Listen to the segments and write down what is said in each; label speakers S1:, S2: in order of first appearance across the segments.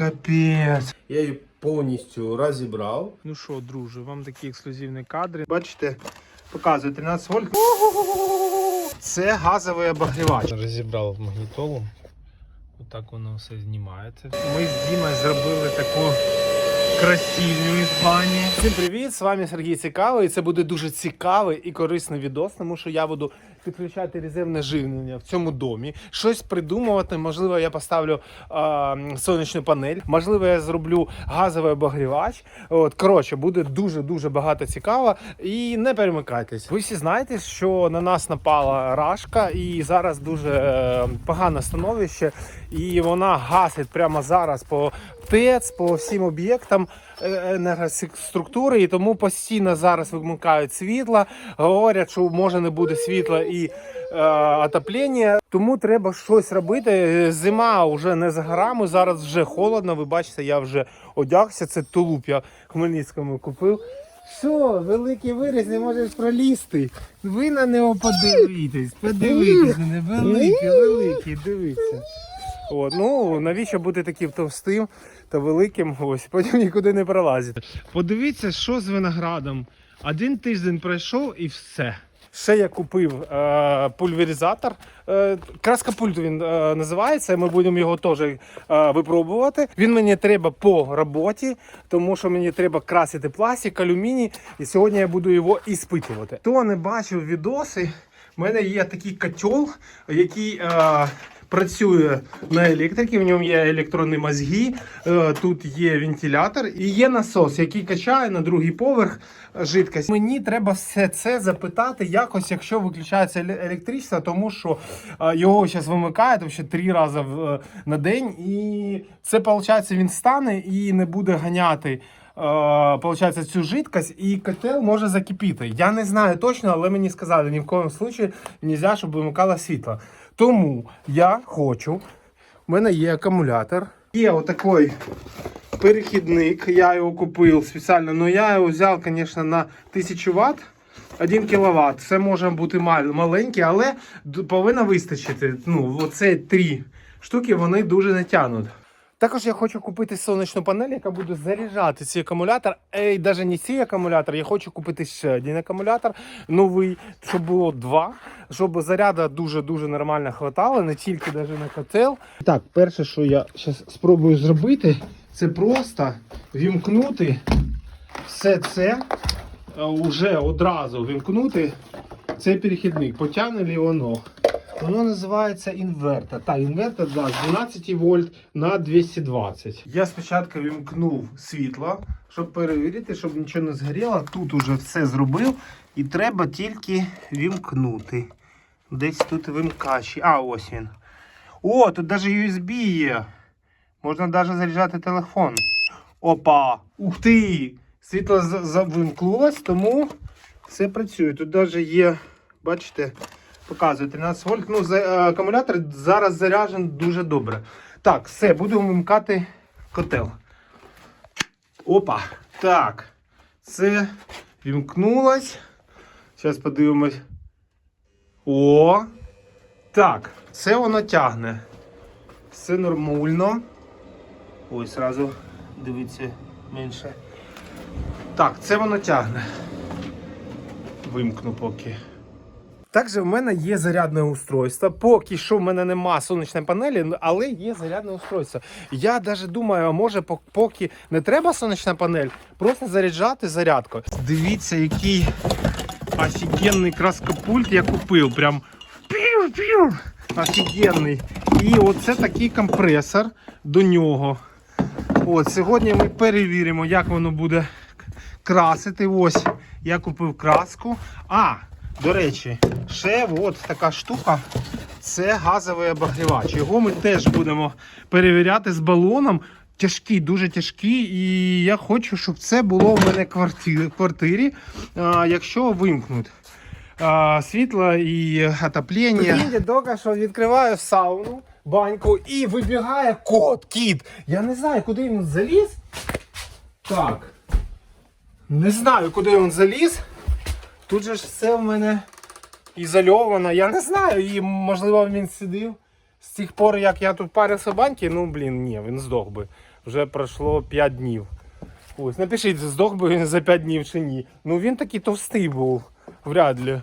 S1: Капець.
S2: Я її повністю розібрав.
S1: Ну що, друже, вам такі ексклюзивні кадри. Бачите, показую 13 вольт. Це газовий обогрівач. Розібрав магнітолу. Отак воно все знімається. Ми з Дімою зробили таку красивню із бані. Всім привіт! З вами Сергій Цікавий. І це буде дуже цікавий і корисний відос, тому що я буду підключати резервне живлення в цьому домі, щось придумувати. Можливо, я поставлю а, сонячну панель, можливо, я зроблю газовий обогрівач. От коротше, буде дуже дуже багато цікаво. І не перемикайтесь. Ви всі знаєте, що на нас напала рашка, і зараз дуже е, погане становище, і вона гасить прямо зараз по ТЕЦ, по всім об'єктам е, енергоструктури, і тому постійно зараз вимикають світла. Говорять, що може не буде світла і е, отоплення. Тому треба щось робити. Зима вже не за горами. Зараз вже холодно. Ви бачите, я вже одягся. Це тулуп я в Хмельницькому купив. Що, великий виріз, не можеш пролізти. Ви на нього подивитесь, подивитесь. Великий, великий, дивіться. От, ну навіщо бути таким товстим та великим? Ось потім нікуди не пролазити. Подивіться, що з виноградом. Один тиждень пройшов і все. Ще я купив е, пульверизатор. Е, краска пульт він е, називається. Ми будемо його теж е, випробувати. Він мені треба по роботі, тому що мені треба красити пластик, алюміній. І сьогодні я буду його іспитувати. Хто не бачив відоси, в мене є такий котел, який. Е, Працює на електриці, в ньому є електронні мозги, е, тут є вентилятор і є насос, який качає на другий поверх жидкость. Мені треба все це запитати якось, якщо виключається еле- електричество, тому що е, його зараз вимикає ще три рази е, на день, і це виходить, він стане і не буде ганяти. Получається цю жидкость і котел може закипіти. Я не знаю точно, але мені сказали, ні в коєму случаї не можна, щоб вимикало світло. Тому я хочу. в мене є акумулятор. Є отакий перехідник. Я його купив спеціально, але я його взяв, звісно, на 1000 Вт. 1 кВт. Це може бути мал- маленький, але повинно вистачити. Ну, оце три штуки вони дуже не тягнуть. Також я хочу купити сонячну панель, яка буде заряджати цей акумулятор. Ей, навіть не цей акумулятор, я хочу купити ще один акумулятор новий, щоб було два, щоб заряду дуже-дуже нормально хватало, не тільки навіть на котел. Так, перше, що я зараз спробую зробити, це просто вімкнути все це е, уже одразу вімкнути цей перехідник. Потягне ли воно? Воно називається інвертор. Так, інвертор да, з 12 вольт на 220. Я спочатку вімкнув світло, щоб перевірити, щоб нічого не згоріло. Тут уже все зробив. І треба тільки вімкнути. Десь тут вимкач. А, ось він. О, тут навіть USB є. Можна навіть заряджати телефон. Опа! Ух ти! Світло вимкнулось, тому все працює. Тут навіть є, бачите, показує 13 вольт. Ну, е, акумулятор зараз заряджений дуже добре. Так, все, буду вмикати котел. Опа. Так. Це вімкнулось. Зараз подивимось. О! Так, це воно тягне. Все нормально. Ой, сразу дивіться менше. Так, це воно тягне. Вимкну поки. Також в мене є зарядне устройство. Поки що в мене нема сонячної панелі, але є зарядне устройство. Я навіть думаю, а може поки не треба сонячна панель, просто заряджати зарядку. Дивіться, який офігенний краскопульт я купив. Прям. Офігенний. І оце такий компресор до нього. От, Сьогодні ми перевіримо, як воно буде красити. Ось я купив краску. А, до речі, ще от така штука. Це газовий обогрівач. Його ми теж будемо перевіряти з балоном. Тяжкий, дуже тяжкий, і я хочу, щоб це було в мене в квартирі, а, якщо вимкнуть а, світло і отоплення. Прикиньте, тільки що відкриваю сауну, баньку і вибігає кот, кіт. Я не знаю, куди він заліз. Так. Не знаю, куди він заліз. Тут же ж все в мене ізольовано. Я не знаю, і можливо він сидів З тих пор, як я тут парився баньки, ну блін, ні, він здох би. Вже пройшло 5 днів. Ось, напишіть, здох би він за 5 днів чи ні. Ну він такий товстий був. Вряд ли.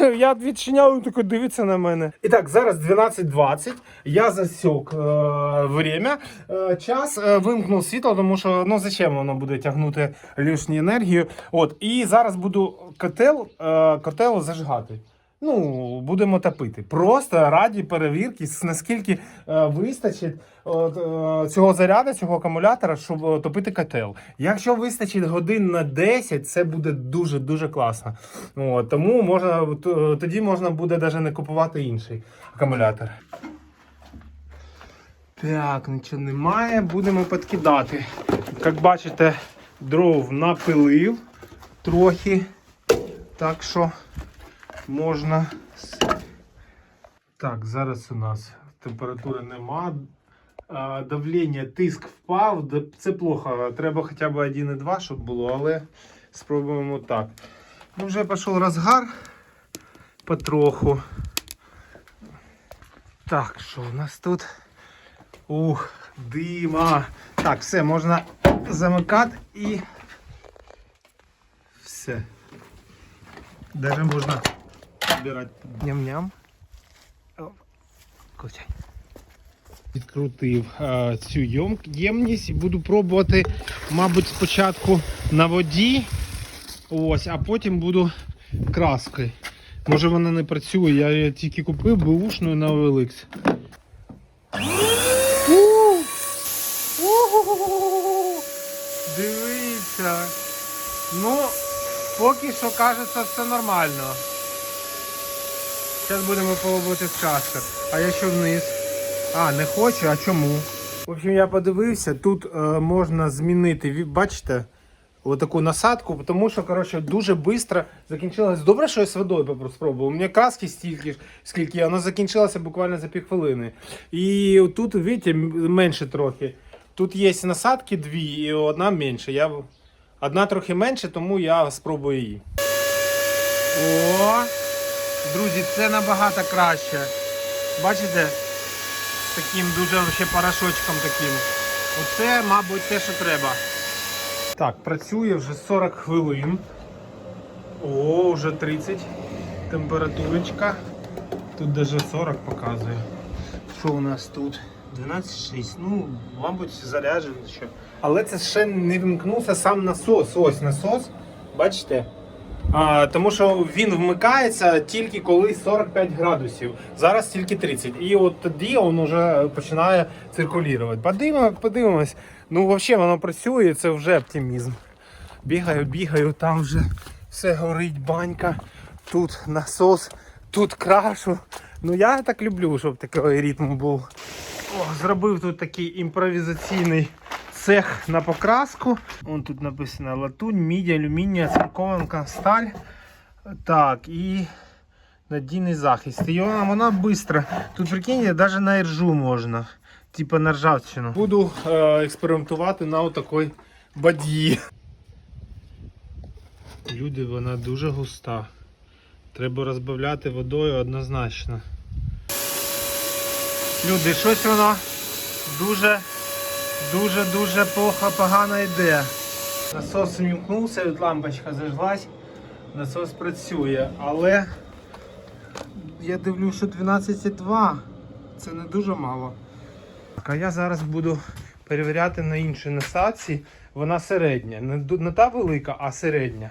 S1: Я відчиняв, він такий дивиться на мене. І так, зараз 12.20. Я засік е. Е, час е, вимкнув світло, тому що ну зачем воно буде тягнути лишню енергію. От, і зараз буду котел, е, котел зажигати. Ну, будемо топити. Просто раді перевірки, наскільки е, вистачить е, цього заряду, цього акумулятора, щоб е, топити котел. Якщо вистачить годин на 10, це буде дуже-дуже класно. От, тому можна, тоді можна буде навіть не купувати інший акумулятор. Так, нічого немає, будемо підкидати. Як бачите, дров напилив трохи. Так що можна. Так, зараз у нас температури нема. Давлення, тиск впав. Це плохо. Треба хоча б 1,2, щоб було, але спробуємо так. Ну, вже пішов розгар потроху. Так, що у нас тут? Ух, дима. Так, все, можна замикати і все. Даже можна. Ням-ням. О, Відкрутив е, цю єм- ємність буду пробувати, мабуть, спочатку на воді, ось, а потім буду краскою. Може вона не працює, я її тільки купив бушну на OLX. Дивіться. Ну, поки що кажеться все нормально. Зараз будемо пробувати сказка. А я що вниз? А, не хочу, а чому? В общем, я подивився, тут е, можна змінити, бачите, отаку насадку, тому що, коротше, дуже швидко закінчилось. Добре, що я з водою спробував. У мене краски стільки, ж, скільки, вона закінчилася буквально за півхвилини. І тут, бачите, менше трохи. Тут є насадки дві і одна менше. Я... Одна трохи менше, тому я спробую її. О! Друзі, це набагато краще. Бачите? Таким дуже ще порошочком таким. Оце, мабуть, те, що треба. Так, працює вже 40 хвилин. О, вже 30. Температурочка. Тут даже 40 показує. Що у нас тут? 12,6. Ну, мабуть, заряджено ще. Але це ще не вимкнувся сам насос. Ось насос. Бачите? А, тому що він вмикається тільки коли 45 градусів. Зараз тільки 30. І от тоді він вже починає циркулювати. Подивимо, подивимось. Ну, взагалі воно працює, це вже оптимізм. Бігаю, бігаю, там вже все горить, банька, тут насос, тут крашу. Ну я так люблю, щоб такий ритм був. О, зробив тут такий імпровізаційний цех на покраску. Вон тут написано латунь, мідь, алюмінія, цинкованка, сталь. Так, і надійний захист. І вона, вона швидко. Тут прикиньте, навіть на іржу можна. Типа на ржавчину. Буду е, експериментувати на отакій бадьї. Люди, вона дуже густа. Треба розбавляти водою однозначно. Люди, щось воно дуже, дуже, дуже плохо погано йде. Насос вмікнувся, лампочка зажглась, насос працює, але я дивлюсь, що 12,2 це не дуже мало. А я зараз буду перевіряти на іншій насадці. Вона середня. Не та велика, а середня.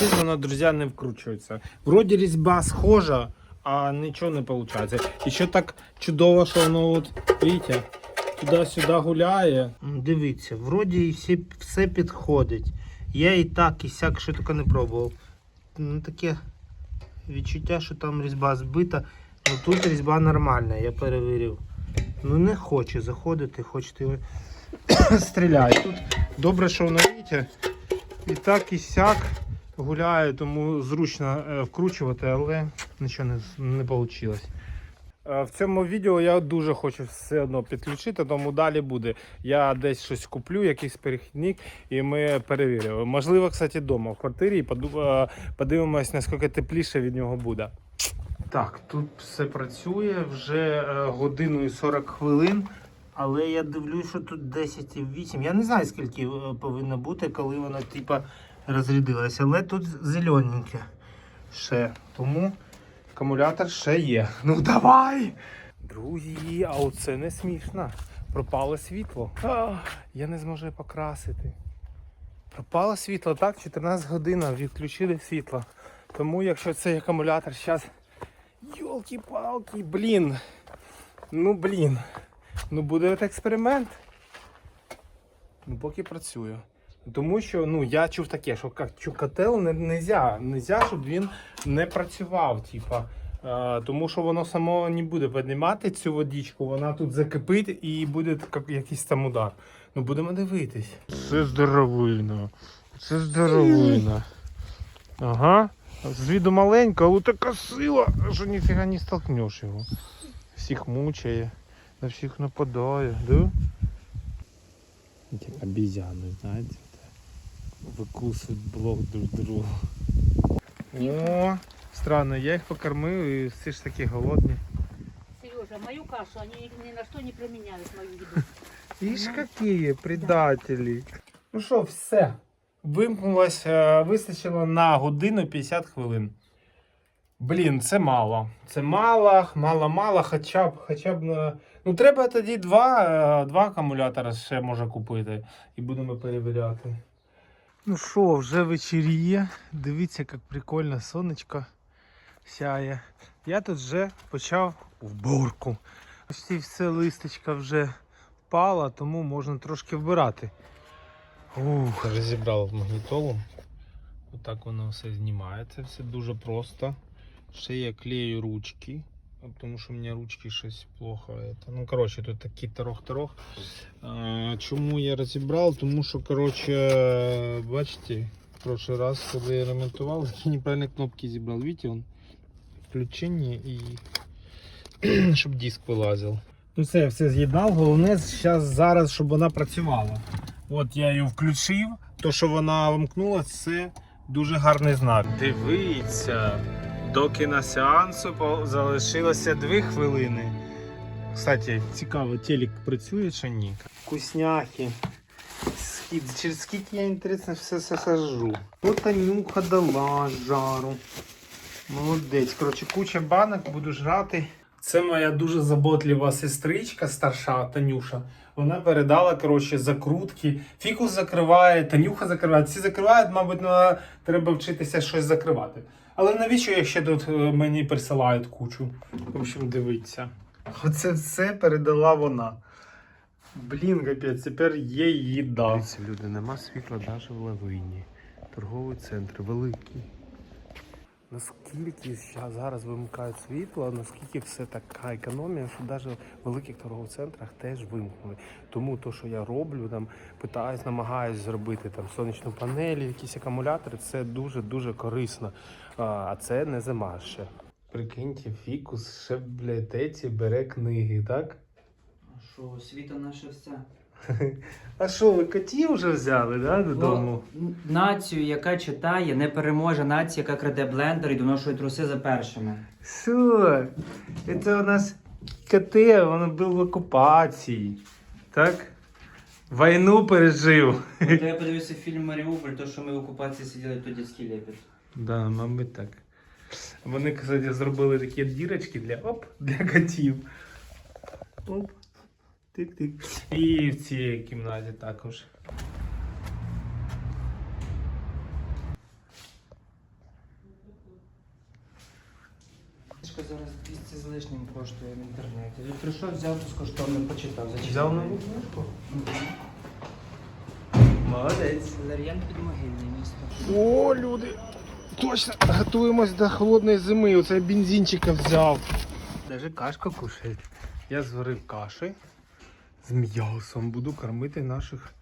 S1: Тут вона, друзі, не вкручується. Вроді різьба схожа, а нічого не виходить. І ще так чудово, що воно от, бачите, туди-сюди гуляє. Дивіться, вроді і все підходить. Я і так, і сяк, що таке не пробував. Ну, таке відчуття, що там різьба збита. Ну тут різьба нормальна, я перевірив. Ну не хоче заходити, хочете стріляє. Тут добре, що воно бачите, і так, і сяк гуляє, тому зручно е, вкручувати, але нічого не, не вийшло. Е, В цьому відео я дуже хочу все одно підключити, тому далі буде. Я десь щось куплю, якийсь перехідник, і ми перевіримо. Можливо, кстати, вдома в квартирі і е, подивимось, наскільки тепліше від нього буде. Так, тут все працює вже годину і 40 хвилин. Але я дивлюсь, що тут 10,8. Я не знаю, скільки повинно бути, коли воно типа розрядилося. Але тут зелененьке ще. Тому акумулятор ще є. Ну давай! Друзі, а оце не смішно. Пропало світло. А, я не зможу покрасити. Пропало світло, так? 14 годин відключили світло. Тому якщо цей акумулятор зараз. Йолки-палки, блін. Ну блін. Ну буде експеримент. Ну поки працюю. Тому що ну, я чув таке, що як котел не нельзя, нельзя, щоб він не працював. Типа. Е, тому що воно само не буде піднімати цю водичку, вона тут закипить і буде як, якийсь там удар. Ну будемо дивитись. Це здоровильно. Це здоровильно. Ага. З виду маленька, але така сила, що ніфіга не столкнеш його. Всіх мучає, на всіх нападає, да? Як обезьяни, знаєте. Викусують блок друг другу. О, странно, я їх покормив і всі ж такі голодні.
S3: Сережа, мою кашу они ни на что не променяют мою еду.
S1: Ишь, какие предатели. Ну що, все. Вимкнулось, е, вистачило на годину 50 хвилин. Блін, це мало. Це мало, мало, мало, хоча б, хоча б на. Ну, треба тоді два, е, два акумулятора ще може купити. І будемо перевіряти. Ну що, вже вечеріє. Дивіться, як прикольно сонечко сяє. Я тут вже почав вборку. Почти все листочка вже впала, тому можна трошки вбирати. Ух, розібрав магнітолу. Отак воно все знімається, все дуже просто. Ще я клею ручки, тому що у мене ручки щось плохо. Ну, коротше, тут такий торох-торох. А, чому я розібрав? Тому що, коротше, бачите, в прошлый раз, коли я ремонтував, я неправильно кнопки зібрав. Видите, он включення і щоб диск вилазив. Ну все, я все з'єднав. Головне зараз, щоб вона працювала. От я її включив. То, що вона вимкнула, це дуже гарний знак. Дивіться, до кіносеансу залишилося 2 хвилини. Кстати, цікаво, телек працює чи ні? Вкусняхи. Через скільки я інтересно все сажу. От Танюха дала жару. Молодець. Коротше, куча банок, буду жрати. Це моя дуже заботлива сестричка, старша Танюша. Вона передала коротше, закрутки. Фікус закриває, Танюха закриває. Всі закривають, мабуть, треба вчитися щось закривати. Але навіщо якщо тут е, мені присилають кучу? В общем, дивіться. Оце все передала вона. Блін, капець, тепер є їда.
S2: Дивіться, люди, нема світла навіть в лавині. Торговий центр великий.
S1: Наскільки зараз вимикають світло, наскільки все така економія, що навіть в великих торгових центрах теж вимкнули. Тому то, що я роблю, там питаюсь, намагаюсь зробити там сонячну панель, якісь акумулятори, це дуже дуже корисно. А, це не зима ще. Прикиньте, фікус ще в бібліотеці бере книги, так?
S4: А що, освіта наше все.
S1: А що, ви котів вже взяли, да, додому?
S4: Націю, яка читає, не переможе нація, яка краде блендер і доношує труси за першими.
S1: Що? Це у нас коте, він був в окупації. Так? Війну пережив.
S4: Коли я подивився фільм Маріуполь, то що ми в окупації сиділи, то дітський лепіт.
S1: Да, мабуть так. Вони, кстати, зробили такі дірочки для оп, для котів. Оп. Тик-тик. І в цій кімнаті також.
S4: Зараз 200 з лишнім коштує в інтернеті. Я прийшов, взяв безкоштовно, почитав. Зачитав.
S1: Взяв нову книжку? Молодець.
S4: Лар'ян підмогильне місто.
S1: О, люди! Точно готуємось до холодної зими. Оце бензинчика взяв. Даже кашка кушає. Я зварив каші з м'ясом. Буду кормити наших,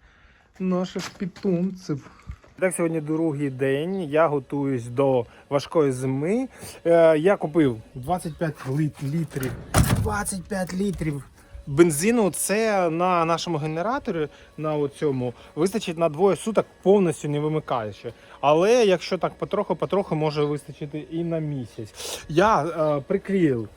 S1: наших питомців. Так, сьогодні другий день. Я готуюсь до важкої зими. Е, я купив 25 літрів 25 літрів. Бензину це на нашому генераторі на цьому вистачить на двоє суток повністю не вимикаючи. Але якщо так потроху-потроху може вистачити і на місяць. Я е, приклеїв,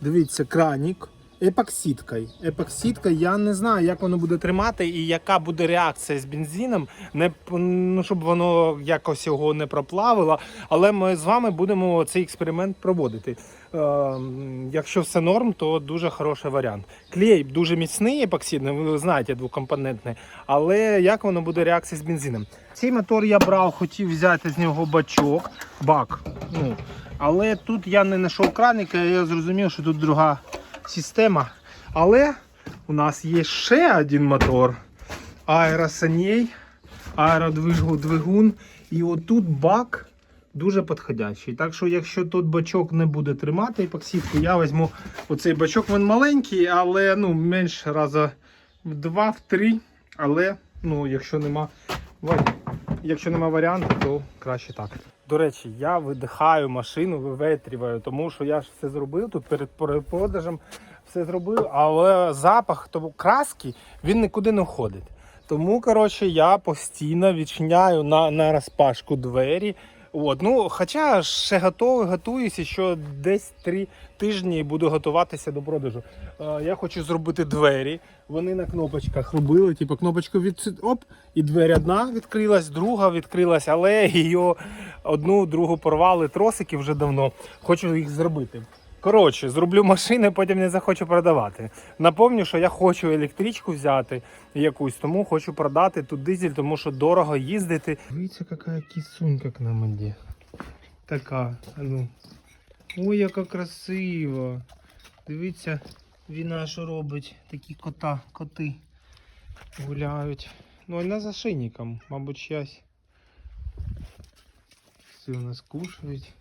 S1: дивіться, кранік епоксидкою. Епоксидка, я не знаю, як воно буде тримати і яка буде реакція з бензином, не, ну, щоб воно якось його не проплавило. Але ми з вами будемо цей експеримент проводити. Е, якщо все норм, то дуже хороший варіант. Клей дуже міцний епоксидний, ви знаєте, двокомпонентний, але як воно буде реакція з бензином? Цей мотор я брав, хотів взяти з нього бачок, бак. Ну, але тут я не знайшов краника, я зрозумів, що тут друга система. Але у нас є ще один мотор. Аеросаней, аеродвигун. І отут бак дуже підходящий. Так що, якщо тут бачок не буде тримати епоксидку, я візьму оцей бачок. Він маленький, але ну, менш раза в два, в три. Але ну, якщо нема Якщо нема варіанту, то краще так. До речі, я видихаю машину, виветрюваю, тому що я ж все зробив тут перед продажем, все зробив, але запах тому краски він нікуди не входить. Тому, коротше, я постійно відчиняю на, на розпашку двері. От, ну, хоча ще готовий, готуюся, що десь три тижні буду готуватися до продажу. Е, я хочу зробити двері. Вони на кнопочках робили, типу кнопочку від оп, і двері одна відкрилась, друга відкрилась, але її одну, другу порвали тросики вже давно. Хочу їх зробити. Коротше, зроблю машини, потім не захочу продавати. Напомню, що я хочу електричку взяти якусь, тому хочу продати тут дизель, тому що дорого їздити. Дивіться, яка кисунька к нам іде. Така, ну. Ой, яка красива. Дивіться, війна що робить. Такі кота, коти гуляють. Ну, вона за шийником, мабуть, щас. Все у нас кушають.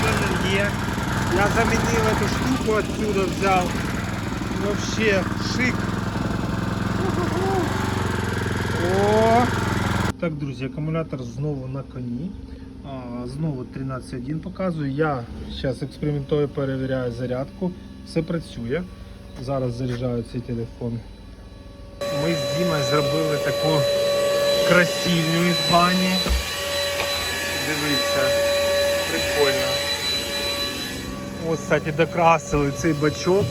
S1: Що є? Я замінив эту штуку отсюда взял. Вообще шик. О! Так, друзі, акумулятор знову на коні. Знову 13.1 показую. Я зараз експериментую, перевіряю зарядку. Все працює. Зараз заряджаю цей телефон. Ми з Дімою зробили таку красивню із бані. Дивіться, прикольно. Ось, кстати, докрасили цей бачок.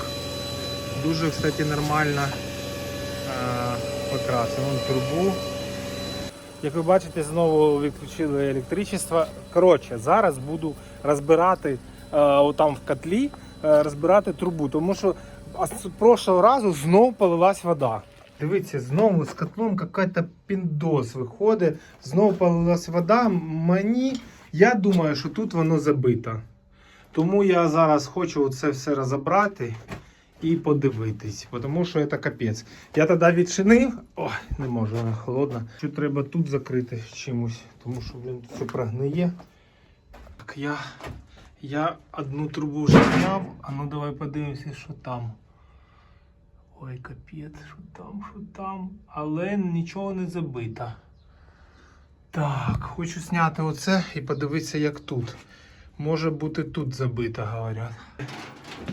S1: Дуже, кстати, нормально е, покрасили. Вон трубу. Як ви бачите, знову відключили електричество. Коротше, зараз буду розбирати е, отам в котлі, е, розбирати трубу, тому що з прошлого разу знов полилась вода. Дивіться, знову з котлом якийсь піндос виходить, знову полилась вода. Мені, я думаю, що тут воно забито. Тому я зараз хочу це все розібрати і подивитись, тому що це капець. Я тоді відчинив, ой, не можу, вона холодна. Що треба тут закрити чимось, тому що блін, все прогниє. Так, я, я одну трубу вже зняв, а ну давай подивимося, що там. Ой, капець, що там, що там. Але нічого не забито. Так, хочу зняти оце і подивитися, як тут. Може бути тут забито, говорять.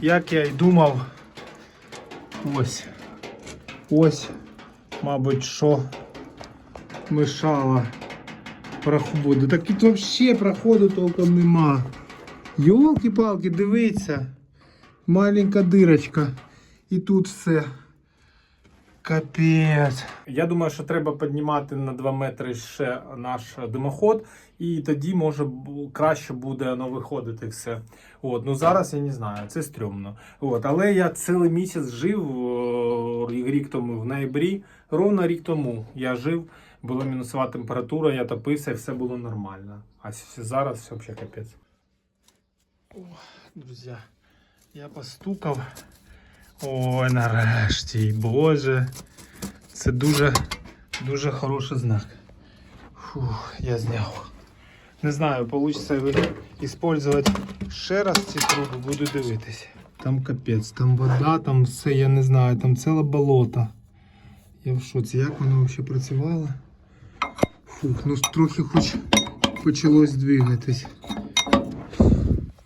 S1: Як я й думав, ось. Ось, мабуть, що мешало проходу. Так тут взагалі проходу толком нема. Йолки-палки, дивіться. Маленька дирочка. І тут все. Капець. Я думаю, що треба піднімати на 2 метри ще наш димоход, і тоді може краще буде воно виходити все. От, ну зараз я не знаю, це стрьомно. От, але я цілий місяць жив рік тому в ноябрі, ровно рік тому я жив, була мінусова температура, я топився і все було нормально. А зараз все взагалі капець. О, друзі, я постукав. Ой, нарешті, боже. Це дуже, дуже хороший знак. Фух, я зняв. Не знаю, вийде використовувати ще раз ці труби, буду дивитися. Там капець, там вода, там все, я не знаю, там ціле болото. Я в шоці, як воно взагалі працювало? Фух, ну трохи хоч почалось двигатись.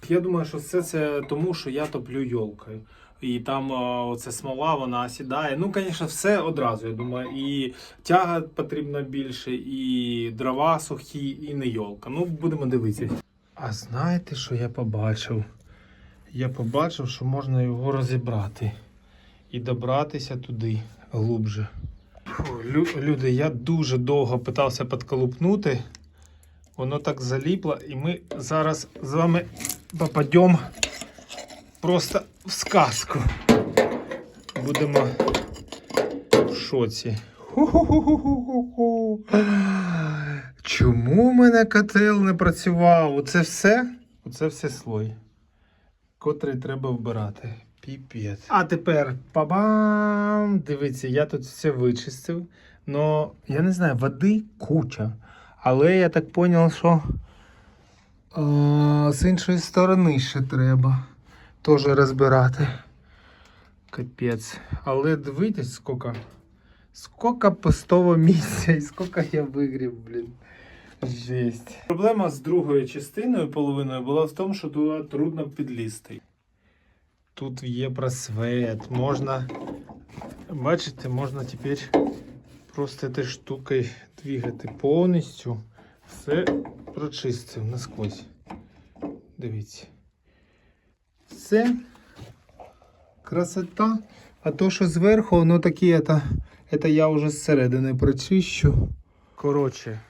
S1: Я думаю, що все це тому, що я топлю йолкою. І там а, оця смола, вона осідає. Ну, звісно, все одразу, я думаю. І тяга потрібна більше, і дрова сухі, і не йолка. Ну, будемо дивитися. А знаєте, що я побачив? Я побачив, що можна його розібрати і добратися туди глубже. Лю- люди, я дуже довго питався підколупнути. Воно так заліпло, і ми зараз з вами попадемо просто в сказку. Будемо в шоці. Ху-ху-ху-ху-ху-ху. Чому в мене котел не працював? Оце все? Оце все слой, котрий треба вбирати. Піпець. А тепер па-бам! Дивіться, я тут все вичистив. Но я не знаю, води куча. Але я так зрозумів, що а, з іншої сторони ще треба теж розбирати. Капець. Але дивитесь, скільки. Скільки пустого місця і скільки я вигрів, блін. Жесть. Проблема з другою частиною, половиною, була в тому, що туди трудно підлізти. Тут є просвет, можна. Бачите, можна тепер просто этой штукою двигати повністю. Все прочистив насквозь. Дивіться. Все. Красота. А то, що зверху, воно таке, это, это я вже зсередини прочищу. Коротше,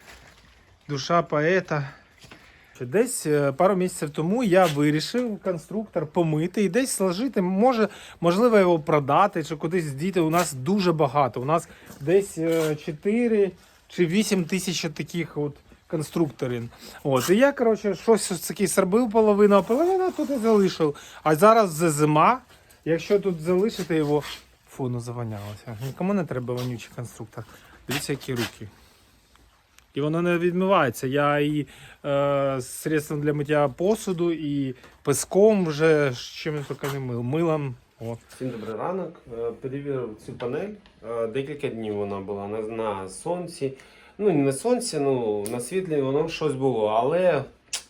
S1: душа поета. Десь е, пару місяців тому я вирішив конструктор помити і десь сложити. Може, можливо, його продати чи кудись діти. У нас дуже багато. У нас десь е, 4 чи 8 тисяч таких от конструкторів. От. І я, коротше, щось таке зробив половину, а половину тут і залишив. А зараз вже зима. Якщо тут залишити його, фу, ну завонялося. Нікому не треба вонючий конструктор. Дивіться, які руки. І воно не відмивається. Я і е, средством для миття посуду, і песком вже чим тільки не мил. Милом. О.
S2: Всім добрий ранок. Е, Перевірив цю панель. Е, Декілька днів вона була на сонці. Ну, не на сонці, ну на світлі воно щось було, але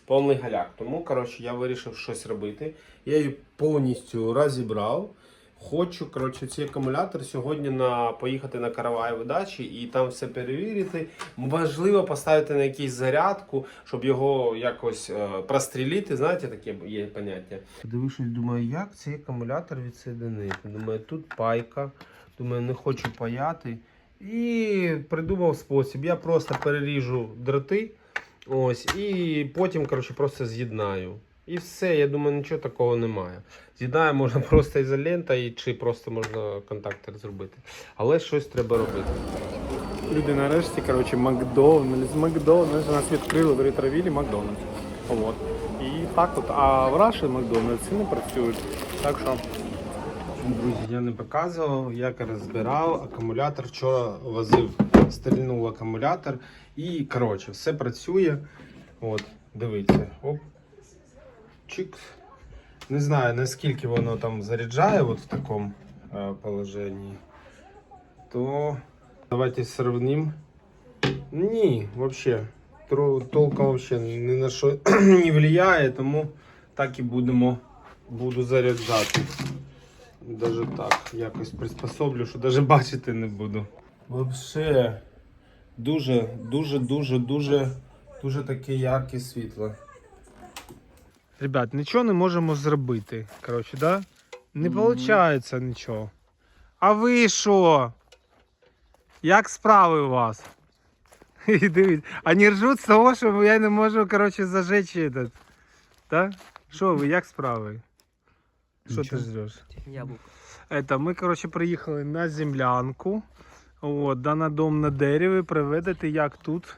S2: повний галяк. Тому, коротше, я вирішив щось робити. Я її повністю розібрав. Хочу, коротше, цей акумулятор сьогодні на, поїхати на караваєві дачі і там все перевірити. Важливо поставити на якусь зарядку, щоб його якось е, прострілити. Знаєте, таке є поняття. Подивившись, думаю, як цей акумулятор відсоединити. Думаю, тут пайка. Думаю, не хочу паяти. І придумав спосіб. Я просто переріжу дроти. Ось, і потім, коротше, просто з'єднаю. І все, я думаю, нічого такого немає. З'єднаю можна просто ізолента, і чи просто можна контактор зробити. Але щось треба робити.
S1: Люди нарешті, коротше, Макдональдс, Макдональдс, у нас відкрили в ретровілі Макдональдс. От. І так от, а в Раші Макдональдси не працюють. Так що. Друзі, я не показував, як розбирав акумулятор. Вчора возив, стрільнув акумулятор. І, коротше, все працює. От, дивіться. Оп. Чик. Не знаю, наскільки воно там заряджає от в такому е, положенні. То давайте сравним. Ні, тро- Толком вообще ні на що не влияє, тому так і будемо буду заряджати. Даже так, якось приспособлю, що даже бачити не буду. Вообще дуже, дуже, дуже, дуже, дуже таке ярке світло. Ребят, нічого не можемо зробити. Коротше, да? Не виходить нічого. А ви що? Як справи у вас? І дивіться, Вони ржуть з того, що я не можу, коротше, зажечь этот. Так? Що ви, як справи? Що ти ждеш?
S4: Яблуко.
S1: Это, ми, коротше, приїхали на землянку. От, да, на дом на дереві приведете, як тут,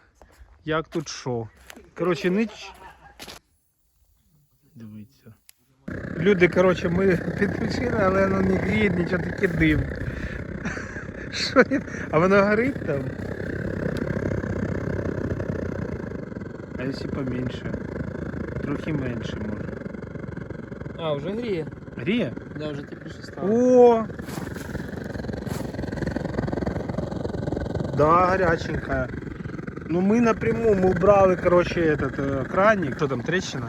S1: як тут що. Коротше, ніч. Дивіться. Люди, коротше, ми підключили, але воно не гріє, нічого таке дим. Що? А воно горить там? А якщо поменше? Трохи менше може.
S4: А, вже гріє.
S1: Гріє?
S4: Да, вже тепліше стало.
S1: О! Да, горяченькая. Ну ми напряму ми убрали, коротше, этот е, краник. Що там, тріщина?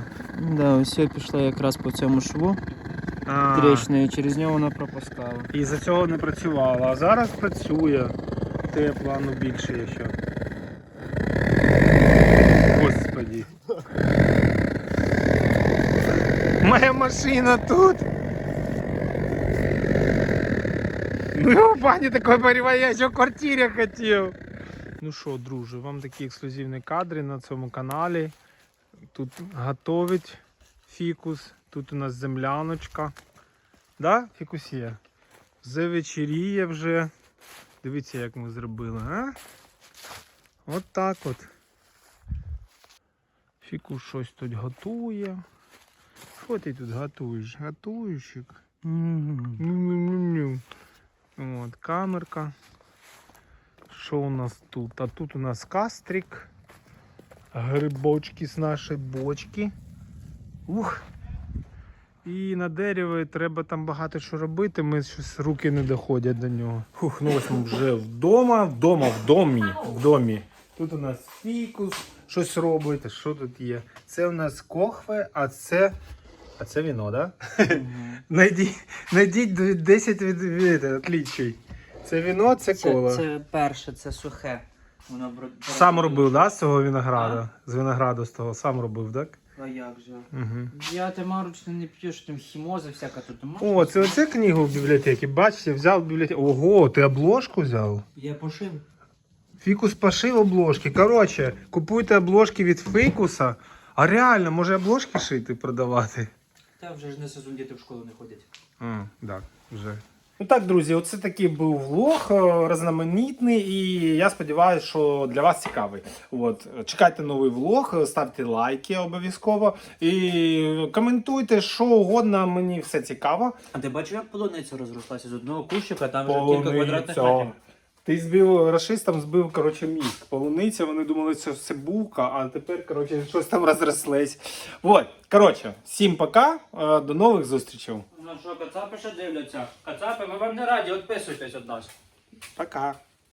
S4: Да, ось я пішла якраз по цьому шву
S1: А,
S4: тріщиною, і через нього вона пропускала.
S1: І за цього не працювало. А зараз працює. Тепло, ну більше є що. Господи. Моя машина тут. Ну, пані такой поріває, я ще в квартирі хотів. Ну що, друже, вам такі ексклюзивні кадри на цьому каналі. Тут готовить фікус, тут у нас земляночка. Да, фікусія? Вже вечеріє вже. Дивіться, як ми зробили, а? От так от. Фікус щось тут готує. Що ти тут готуєш? Готуєшик? От, камерка. Що у нас тут? А тут у нас кастрик. Грибочки з нашої бочки. Ух. І на дереві треба там багато що робити, ми щось руки не доходять до нього. Фух, ну ось ми вже вдома, вдома, в домі. В домі. Тут у нас фікус, щось робить. Що тут є? Це у нас кохве, а це. А це віно, так? Да? Найдіть, найдіть 10 від, від отлічий. Це віно, це коло.
S4: Це, це перше, це сухе. Воно бро-
S1: Сам робив, да, з цього винограда? З винограду з того сам робив, так?
S4: А як же?
S1: Угу.
S4: Я темаручно не п'ю, що там хімоза всяка тут. Ти
S1: О, це оце книгу в бібліотеці. Бачите, взяв в бібліотеці. Ого, ти обложку взяв?
S4: Я пошив.
S1: Фікус пошив обложки. Коротше, купуйте обложки від фейкуса. А реально, може обложки шити продавати?
S4: Та вже ж не сезон діти в школу не ходять.
S1: А, так, вже. Ну так, друзі, оце такий був влог е, різноманітний, і я сподіваюся, що для вас цікавий. От, чекайте новий влог, ставте лайки обов'язково і коментуйте, що угодно, мені все цікаво.
S4: А ти бачив, як полуниця розрослася з одного кущика, там вже кілька квадратних метрів.
S1: Ти збив расистам збив коротше міст. Полуниця, вони думали, що це булка, а тепер коротше, щось там розрослесь. От, коротше, всім пока, е, до нових зустрічей.
S4: Ну що, кацапи ще дивляться. Кацапи, ми вам не раді, відписуйтесь від нас.
S1: Пока.